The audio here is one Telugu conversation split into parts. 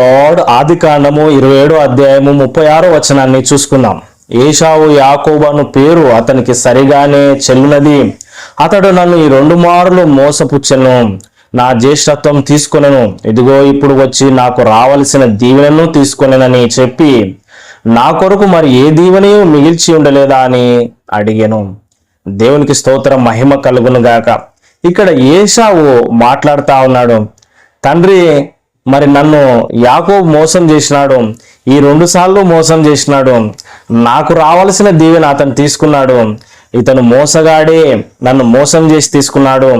గాడ్ ఆది కాండము ఇరవై ఏడో అధ్యాయము ముప్పై ఆరో వచనాన్ని చూసుకుందాం. ఏషావు యాకోబను పేరు అతనికి సరిగానే చెల్లునది. అతడు నన్ను ఈ రెండు మారులు మోసపుచ్చెను. నా జ్యేష్ఠత్వం తీసుకొనను. ఇదిగో ఇప్పుడు వచ్చి నాకు రావలసిన దీవెనను తీసుకొనని చెప్పి నా కొరకు మరి ఏ దీవెనయు మిగిల్చి ఉండలేదా అని అడిగాను. దేవునికి స్తోత్రం మహిమ కలుగును గాక ఇక్కడ ఏషావు మాట్లాడుతా ఉన్నాడు. తండ్రి మరి నన్ను యాకో మోసం చేసినాడు ఈ రెండు సార్లు మోసం చేసినాడు నాకు రావలసిన దీవెన అతను తీసుకున్నాడు ఇతను మోసగాడే నన్ను మోసం చేసి తీసుకున్నాడు.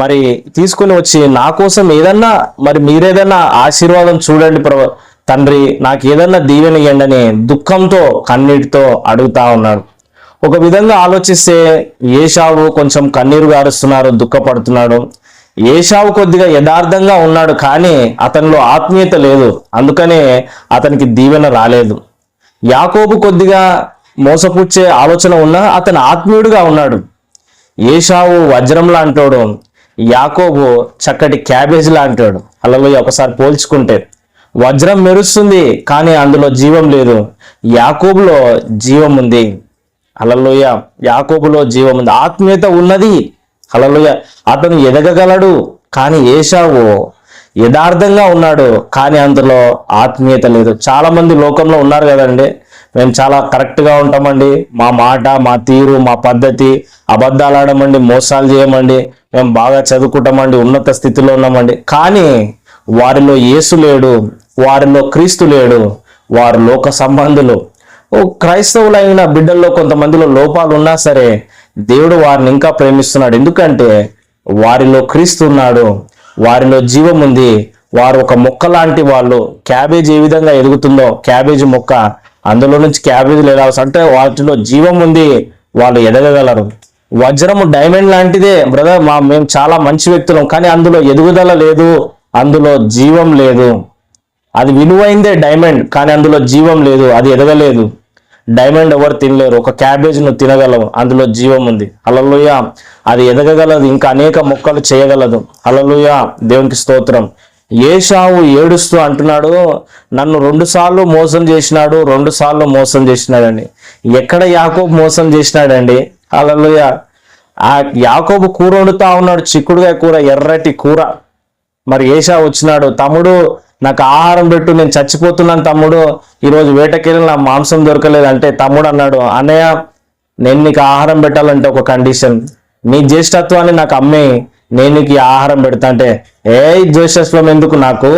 మరి తీసుకుని వచ్చి నా కోసం ఏదన్నా మరి మీరేదన్నా ఆశీర్వాదం చూడండి ప్రభు తండ్రి నాకు ఏదన్నా దీవెన ఇవ్వండి అని దుఃఖంతో కన్నీటితో అడుగుతా ఉన్నాడు. ఒక విధంగా ఆలోచిస్తే ఏషావు కొంచెం కన్నీరు గారుస్తున్నారు దుఃఖపడుతున్నాడు. ఏషావు కొద్దిగా యథార్థంగా ఉన్నాడు కానీ అతనిలో ఆత్మీయత లేదు. అందుకనే అతనికి దీవెన రాలేదు. యాకోబు కొద్దిగా మోసపుచ్చే ఆలోచన ఉన్నా అతను ఆత్మీయుడిగా ఉన్నాడు. ఏషావు వజ్రం లాంటోడు యాకోబు చక్కటి క్యాబేజ్ లాంటాడు. అలలో ఒకసారి పోల్చుకుంటే వజ్రం మెరుస్తుంది కానీ అందులో జీవం లేదు. యాకోబులో జీవం ఉంది. అలలోయ యాకోబులో జీవం ఉంది. ఆత్మీయత ఉన్నది అలలుయ అతను ఎదగగలడు కానీ ఏషావు యథార్థంగా ఉన్నాడు కానీ అందులో ఆత్మీయత లేదు. చాలా మంది లోకంలో ఉన్నారు కదండి. మేము చాలా కరెక్ట్గా ఉంటామండి. మా మాట మా తీరు మా పద్ధతి అబద్ధాలు ఆడమండి మోసాలు చేయమండి. మేము బాగా చదువుకుంటామండి ఉన్నత స్థితిలో ఉన్నామండి. కానీ వారిలో యేసు లేడు వారిలో క్రీస్తు లేడు వారు లోక సంబంధులు. ఓ క్రైస్తవులైన బిడ్డల్లో కొంతమందిలో లోపాలు ఉన్నా సరే దేవుడు వారిని ఇంకా ప్రేమిస్తున్నాడు. ఎందుకంటే వారిలో క్రీస్తు ఉన్నాడు వారిలో జీవం ఉంది వారు ఒక మొక్క లాంటి వాళ్ళు. క్యాబేజ్ ఏ విధంగా ఎదుగుతుందో క్యాబేజ్ మొక్క అందులో నుంచి క్యాబేజీలు ఎలా అంటే వాటిలో జీవం ఉంది వాళ్ళు ఎదగగలరు. వజ్రము డైమండ్ లాంటిదే బ్రదర్ మా మేము చాలా మంచి వ్యక్తులం కానీ అందులో ఎదుగుదల లేదు అందులో జీవం లేదు. అది విలువైందే డైమండ్ కానీ అందులో జీవం లేదు అది ఎదగలేదు. డైమండ్ ఎవరు తినలేరు ఒక క్యాబేజ్ నువ్వు తినగలవు అందులో జీవం ఉంది. అలలుయ అది ఎదగగలదు ఇంకా అనేక మొక్కలు చేయగలదు. అలలుయ దేవునికి స్తోత్రం. ఏషావు ఏడుస్తూ అంటున్నాడు నన్ను రెండు సార్లు మోసం చేసినాడు రెండు సార్లు మోసం చేసినాడండి. ఎక్కడ యాకోబు మోసం చేసినాడండి? అలలుయ ఆ యాకోబు కూర వండుతా ఉన్నాడు చిక్కుడుగా కూర ఎర్రటి కూర. మరి ఏషా వచ్చినాడు తమ్ముడు నాకు ఆహారం పెట్టు నేను చచ్చిపోతున్నాను తమ్ముడు. ఈరోజు వేటకెళ్ళి నా మాంసం దొరకలేదు అంటే తమ్ముడు అన్నాడు అన్నయ్య నేను నీకు ఆహారం పెట్టాలంటే ఒక కండిషన్ నీ జ్యేష్ఠత్వాన్ని నాకు అమ్మి నేను నీకు ఈ ఆహారం పెడతా. అంటే ఏ జ్యేష్ఠత్వం ఎందుకు నాకు?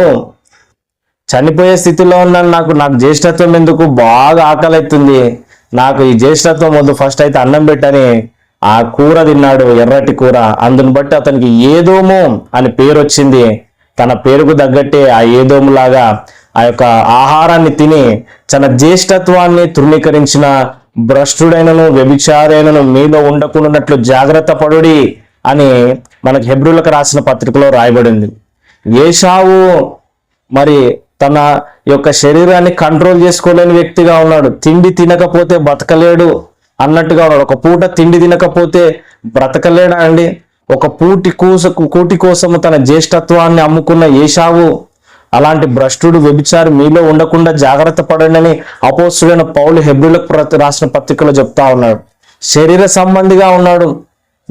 చనిపోయే స్థితిలో ఉన్నాను నాకు నాకు జ్యేష్ఠత్వం ఎందుకు? బాగా ఆకలి అవుతుంది నాకు ఈ జ్యేష్ఠత్వం వద్దు ఫస్ట్ అయితే అన్నం పెట్టని ఆ కూర తిన్నాడు ఎర్రటి కూర. అందుని బట్టి అతనికి ఏదోమో అని పేరు వచ్చింది తన పేరుకు తగ్గట్టే ఆ ఏదోములాగా ఆ యొక్క ఆహారాన్ని తిని తన జ్యేష్ఠత్వాన్ని తృణీకరించిన భ్రష్టుడైనను వ్యభిచారైనను మీలో ఉండకుండాన్నట్లు జాగ్రత్త పడుడి అని మనకు హెబ్రులకు రాసిన పత్రికలో రాయబడింది. ఏషావు మరి తన యొక్క శరీరాన్ని కంట్రోల్ చేసుకోలేని వ్యక్తిగా ఉన్నాడు. తిండి తినకపోతే బతకలేడు అన్నట్టుగా ఉన్నాడు. ఒక పూట తిండి తినకపోతే బ్రతకలేడా అండి? ఒక పూటి కోసకు కూటి కోసము తన జ్యేష్ఠత్వాన్ని అమ్ముకున్న ఏషావు అలాంటి భ్రష్టుడు వ్యభిచారి మీలో ఉండకుండా జాగ్రత్త పడండి అని పౌలు హెబ్రులకు రాసిన పత్రికలో చెప్తా ఉన్నాడు. శరీర సంబంధిగా ఉన్నాడు.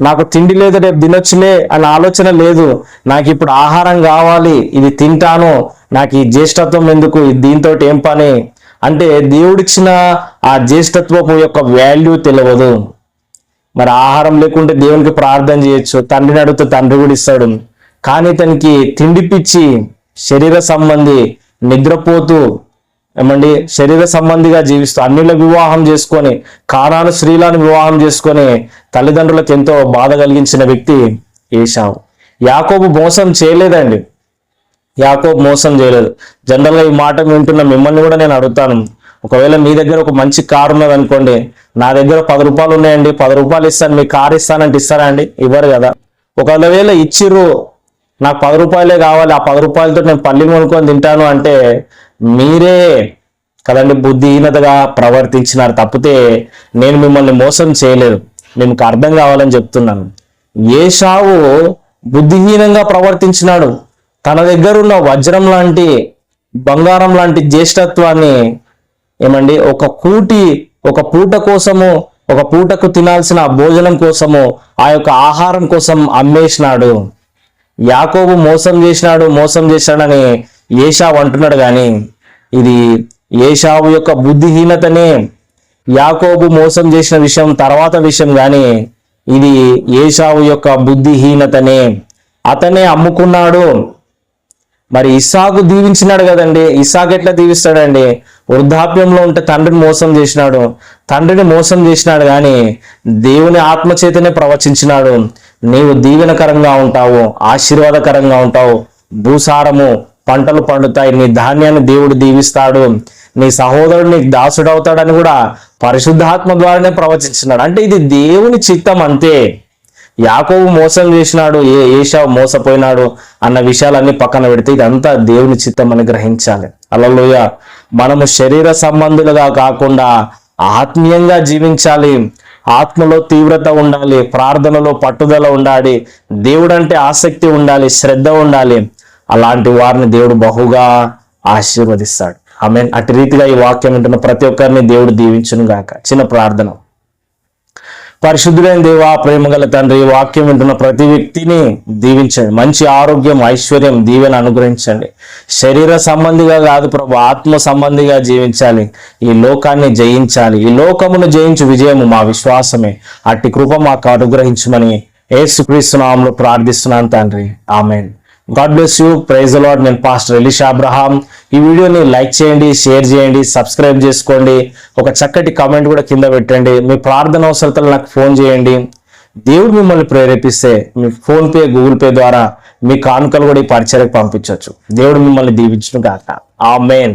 నాకు తిండి లేదు రేపు తినొచ్చులే అనే ఆలోచన లేదు. నాకు ఇప్పుడు ఆహారం కావాలి. ఇది తింటాను. నాకు ఈ జ్యేష్ఠత్వం ఎందుకు? దీంతో ఏం పని? అంటే దేవుడిచ్చిన ఆ జ్యేష్ఠత్వపు యొక్క వాల్యూ తెలియదు. మరి ఆహారం లేకుంటే దేవునికి ప్రార్థన చేయొచ్చు. తండ్రిని అడిగితే తండ్రి కూడా ఇస్తాడు. కానీ తనకి తిండి పిచ్చి శరీర సంబంధి నిద్రపోతూ ఏమండి శరీర సంబంధిగా జీవిస్తూ అన్నిల వివాహం చేసుకొని కానాను స్త్రీలను వివాహం చేసుకొని తల్లిదండ్రులకు ఎంతో బాధ కలిగించిన వ్యక్తి ఏషావు యాకోబు మోసం చేయలేదండి. యాకోబు మోసం చేయలేదు. జనరల్గా ఈ మాట వింటున్న మిమ్మల్ని కూడా నేను అడుగుతాను. ఒకవేళ మీ దగ్గర ఒక మంచి కారు ఉన్నది అనుకోండి నా దగ్గర పది రూపాయలు ఉన్నాయండి పది రూపాయలు ఇస్తాను మీ కారు ఇస్తానంటే ఇస్తారా అండి? ఇవ్వరు కదా. ఒకవేళ ఇచ్చిర్రు నాకు పది రూపాయలే కావాలి ఆ పది రూపాయలతో నేను పల్లీలు కొనుక్కొని తింటాను అంటే మీరే కదండి బుద్ధిహీనతగా ప్రవర్తించినారు తప్పితే నేను మిమ్మల్ని మోసం చేయలేదు. మీకు అర్థం కావాలని చెప్తున్నాను. ఏషావు బుద్ధిహీనంగా ప్రవర్తించినాడు? తన దగ్గర ఉన్న వజ్రం లాంటి బంగారం లాంటి జ్యేష్ఠత్వాన్ని ఏమండి? ఒక కూటి ఒక పూట కోసము ఒక పూటకు తినాల్సిన భోజనం కోసము ఆ యొక్క ఆహారం కోసం అమ్మేసినాడు. యాకోబు మోసం చేసినాడు మోసం చేశాడని ఏషావు అంటున్నాడు కానీ ఇది ఏషావు యొక్క బుద్ధిహీనతనే. యాకోబు మోసం చేసిన విషయం తర్వాత విషయం కానీ ఇది ఏషావు యొక్క బుద్ధిహీనతనే. అతనే అమ్ముకున్నాడు. మరి ఇస్సాకు దీవించినాడు కదండి. ఇస్సాకు ఎట్లా దీవిస్తాడండి? వృద్ధాప్యంలో ఉంటే తండ్రిని మోసం చేసినాడు. తండ్రిని మోసం చేసినాడు కానీ దేవుని ఆత్మచేతనే ప్రవచించినాడు. నీవు దీవెనకరంగా ఉంటావు ఆశీర్వాదకరంగా ఉంటావు. భూసారము పంటలు పండుతాయి. నీ ధాన్యాన్ని దేవుడు దీవిస్తాడు. నీ సహోదరుడు నీకు దాసుడవుతాడని కూడా పరిశుద్ధాత్మ ద్వారానే ప్రవచించినాడు. అంటే ఇది దేవుని చిత్తం అంతే. యాకోబు మోసం చేసినాడు ఏ ఏషావు మోసపోయినాడు అన్న విషయాలన్నీ పక్కన పెడితే ఇదంతా దేవుని చిత్తం అని గ్రహించాలి. అలలోయ మనము శరీర సంబంధులుగా కాకుండా ఆత్మీయంగా జీవించాలి. ఆత్మలో తీవ్రత ఉండాలి ప్రార్థనలో పట్టుదల ఉండాలి దేవుడు అంటే ఆసక్తి ఉండాలి శ్రద్ధ ఉండాలి. అలాంటి వారిని దేవుడు బహుగా ఆశీర్వదిస్తాడు. ఆమె అటు రీతిగా ఈ వాక్యం వింటున్న ప్రతి ఒక్కరిని దేవుడు దీవించును గాక చిన్న ప్రార్థన. పరిశుద్ధులైన దేవా ప్రేమగల తండ్రి వాక్యం వింటున్న ప్రతి వ్యక్తిని దీవించండి. మంచి ఆరోగ్యం ఐశ్వర్యం దీవెన అనుగ్రహించండి. శరీర సంబంధిగా కాదు ప్రభు ఆత్మ సంబంధిగా జీవించాలి. ఈ లోకాన్ని జయించాలి. ఈ లోకమును జయించు విజయము మా విశ్వాసమే. అట్టి కృప మాకు అనుగ్రహించమని ఏసుక్రీస్తునామంలో ప్రార్థిస్తున్నాను తండ్రి. Amen. God bless you praise Lord నేను పాస్టర్ ఎలిష్ అబ్రహాం ఈ వీడియోని లైక్ చేయండి షేర్ చేయండి సబ్స్క్రైబ్ చేసుకోండి. ఒక చక్కటి కామెంట్ కూడా కింద పెట్టండి. మీ ప్రార్థన అవసరతలు నాకు ఫోన్ చేయండి. దేవుడు మిమ్మల్ని ప్రేరేపిస్తే మీ ఫోన్పే గూగుల్ పే ద్వారా మీ కానుకలు కూడా ఈ పరిచయకు పంపించవచ్చు. దేవుడు మిమ్మల్ని దీవించును కాక ఆ మెయిన్